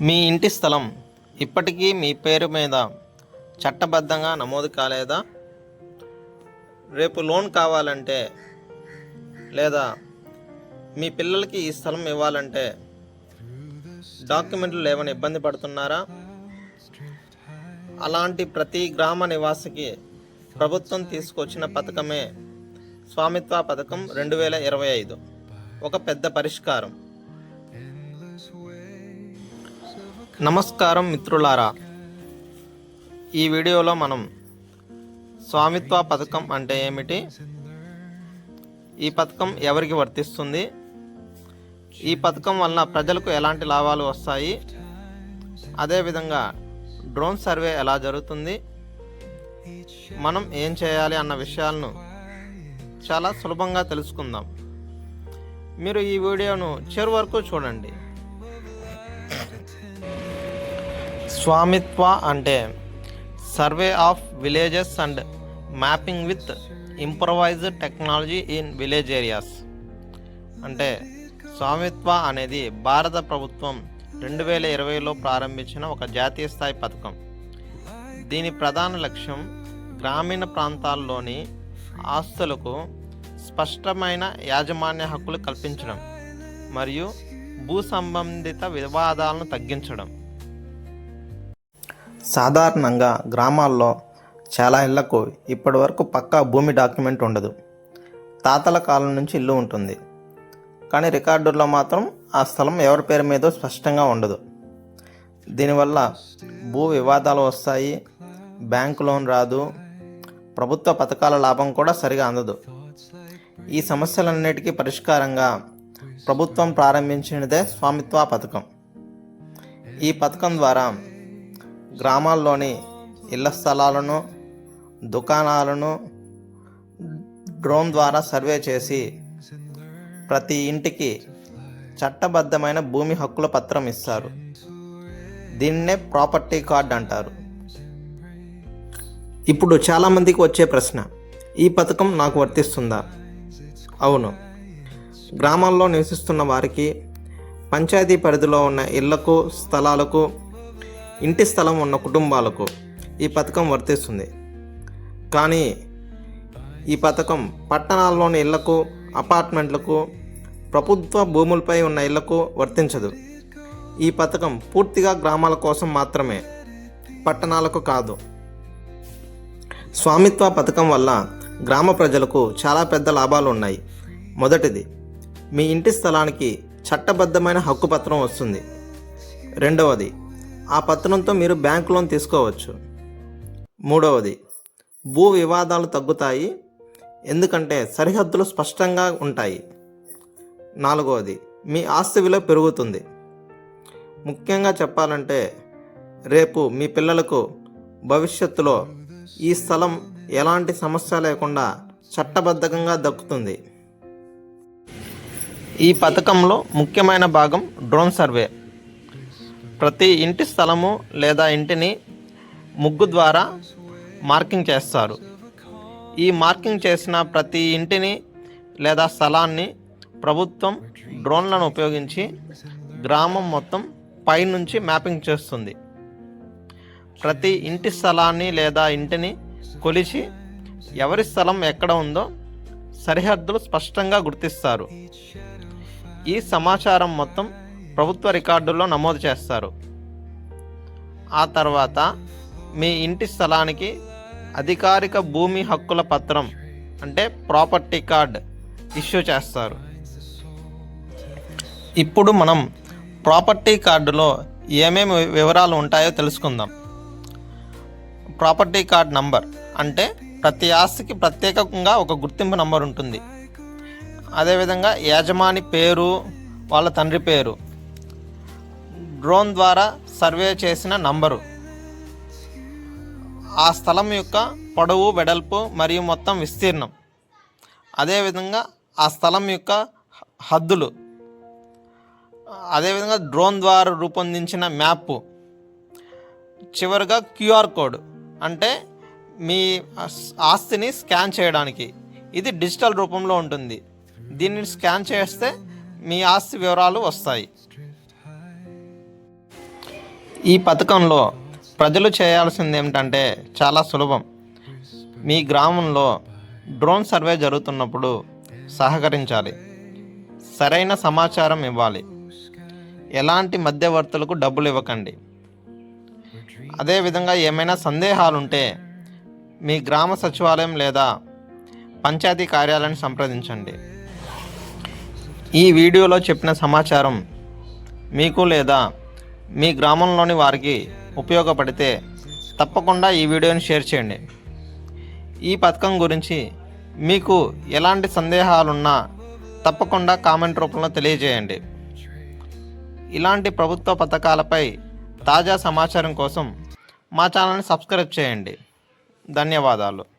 మీ ఇంటి స్థలం ఇప్పటికీ మీ పేరు మీద చట్టబద్ధంగా నమోదు కాలేదా? రేపు లోన్ కావాలంటే లేదా మీ పిల్లలకి ఈ స్థలం ఇవ్వాలంటే డాక్యుమెంట్లు లేవని ఇబ్బంది పడుతున్నారా? అలాంటి ప్రతి గ్రామ నివాసికి ప్రభుత్వం తీసుకొచ్చిన పథకమే స్వామిత్వ పథకం రెండు వేల ఇరవై ఐదు. ఒక పెద్ద పరిష్కారం. నమస్కారం మిత్రులారా. ఈ వీడియోలో మనం స్వామిత్వ పథకం అంటే ఏమిటి? ఈ పథకం ఎవరికి వర్తిస్తుంది? ఈ పథకం వలన ప్రజలకు ఎలాంటి లాభాలు వస్తాయి? అదేవిధంగా డ్రోన్ సర్వే ఎలా జరుగుతుంది? మనం ఏం చేయాలి అన్న విషయాలను చాలా సులభంగా తెలుసుకుందాం. మీరు ఈ వీడియోను చివరి వరకు చూడండి. స్వామిత్వ అంటే survey of villages and mapping with improvised technology in village areas. అంటే స్వామిత్వ అనేది భారత ప్రభుత్వం రెండు వేల ఇరవైలో ప్రారంభించిన ఒక జాతీయ స్థాయి పథకం. దీని ప్రధాన లక్ష్యం గ్రామీణ ప్రాంతాల్లోని ఆస్తులకు స్పష్టమైన యాజమాన్య హక్కులు కల్పించడం మరియు భూ సంబంధిత వివాదాలను తగ్గించడం. సాధారణంగా గ్రామాల్లో చాలా ఇళ్ళకు ఇప్పటివరకు పక్కా భూమి డాక్యుమెంట్ ఉండదు. తాతల కాలం నుంచి ఇల్లు ఉంటుంది. కానీ రికార్డుల్లో మాత్రం ఆ స్థలం ఎవరి పేరు మీదో స్పష్టంగా ఉండదు. దీనివల్ల భూ వివాదాలు వస్తాయి బ్యాంకు లోన్ రాదు ప్రభుత్వ పథకాల లాభం కూడా సరిగా అందదు. ఈ సమస్యలన్నిటికీ పరిష్కారంగా ప్రభుత్వం ప్రారంభించినదే స్వామిత్వ పథకం. ఈ పథకం ద్వారా గ్రామాల్లోని ఇళ్ళ స్థలాలను దుకాణాలను డ్రోన్ ద్వారా సర్వే చేసి ప్రతి ఇంటికి చట్టబద్ధమైన భూమి హక్కుల పత్రం ఇస్తారు. దీన్నే ప్రాపర్టీ కార్డ్ అంటారు. ఇప్పుడు చాలామందికి వచ్చే ప్రశ్న ఈ పథకం నాకు వర్తిస్తుందా? అవును. గ్రామాల్లో నివసిస్తున్న వారికి పంచాయతీ పరిధిలో ఉన్న ఇళ్ళకు స్థలాలకు ఇంటి స్థలం ఉన్న కుటుంబాలకు ఈ పథకం వర్తిస్తుంది. కానీ ఈ పథకం పట్టణాల్లోని ఇళ్ళకు అపార్ట్మెంట్లకు ప్రభుత్వ భూములపై ఉన్న ఇళ్ళకు వర్తించదు. ఈ పథకం పూర్తిగా గ్రామాల కోసం మాత్రమే పట్టణాలకు కాదు. స్వామిత్వ పథకం వల్ల గ్రామ ప్రజలకు చాలా పెద్ద లాభాలు ఉన్నాయి. మొదటిది మీ ఇంటి స్థలానికి చట్టబద్ధమైన హక్కు పత్రం వస్తుంది. రెండవది ఆ పత్రంతో మీరు బ్యాంక్ లోన్ తీసుకోవచ్చు. మూడవది భూ వివాదాలు తగ్గుతాయి. ఎందుకంటే సరిహద్దులు స్పష్టంగా ఉంటాయి. నాలుగవది మీ ఆస్తి విలువ పెరుగుతుంది. ముఖ్యంగా చెప్పాలంటే రేపు మీ పిల్లలకు భవిష్యత్తులో ఈ స్థలం ఎలాంటి సమస్య లేకుండా చట్టబద్ధకంగా దక్కుతుంది. ఈ పథకంలో ముఖ్యమైన భాగం డ్రోన్ సర్వే. ప్రతి ఇంటి స్థలము లేదా ఇంటిని ముగ్గు ద్వారా మార్కింగ్ చేస్తారు. ఈ మార్కింగ్ చేసిన ప్రతి ఇంటిని లేదా స్థలాన్ని ప్రభుత్వం డ్రోన్లను ఉపయోగించి గ్రామం మొత్తం పైనుంచి మ్యాపింగ్ చేస్తుంది. ప్రతి ఇంటి స్థలాన్ని లేదా ఇంటిని కొలిచి ఎవరి స్థలం ఎక్కడ ఉందో సరిహద్దులు స్పష్టంగా గుర్తిస్తారు. ఈ సమాచారం మొత్తం ప్రభుత్వ రికార్డుల్లో నమోదు చేస్తారు. ఆ తర్వాత మీ ఇంటి స్థలానికి అధికారిక భూమి హక్కుల పత్రం అంటే ప్రాపర్టీ కార్డ్ ఇష్యూ చేస్తారు. ఇప్పుడు మనం ప్రాపర్టీ కార్డులో ఏమేమి వివరాలు ఉంటాయో తెలుసుకుందాం. ప్రాపర్టీ కార్డ్ నంబర్ అంటే ప్రతి ఆస్తికి ప్రత్యేకంగా ఒక గుర్తింపు నంబర్ ఉంటుంది. అదేవిధంగా యజమాని పేరు వాళ్ళ తండ్రి పేరు డ్రోన్ ద్వారా సర్వే చేసిన నంబరు. ఆ స్థలం యొక్క పొడవు వెడల్పు మరియు మొత్తం విస్తీర్ణం. అదేవిధంగా ఆ స్థలం యొక్క హద్దులు. అదేవిధంగా డ్రోన్ ద్వారా రూపొందించిన మ్యాప్. చివరిగా క్యూఆర్ కోడ్. అంటే మీ ఆస్తిని స్కాన్ చేయడానికి. ఇది డిజిటల్ రూపంలో ఉంటుంది. దీన్ని స్కాన్ చేస్తే మీ ఆస్తి వివరాలు వస్తాయి. ఈ పథకంలో ప్రజలు చేయాల్సింది ఏమిటంటే చాలా సులభం. మీ గ్రామంలో డ్రోన్ సర్వే జరుగుతున్నప్పుడు సహకరించాలి. సరైన సమాచారం ఇవ్వాలి. ఎలాంటి మధ్యవర్తులకు డబ్బులు ఇవ్వకండి. అదేవిధంగా ఏమైనా సందేహాలు ఉంటే మీ గ్రామ సచివాలయం లేదా పంచాయతీ కార్యాలయాన్ని సంప్రదించండి. ఈ వీడియోలో చెప్పిన సమాచారం మీకు లేదా మీ గ్రామంలోని వారికి ఉపయోగపడితే తప్పకుండా ఈ వీడియోని షేర్ చేయండి. ఈ పథకం గురించి మీకు ఎలాంటి సందేహాలున్నా తప్పకుండా కామెంట్ రూపంలో తెలియజేయండి. ఇలాంటి ప్రభుత్వ పథకాలపై తాజా సమాచారం కోసం మా ఛానల్ని సబ్స్క్రైబ్ చేయండి. ధన్యవాదాలు.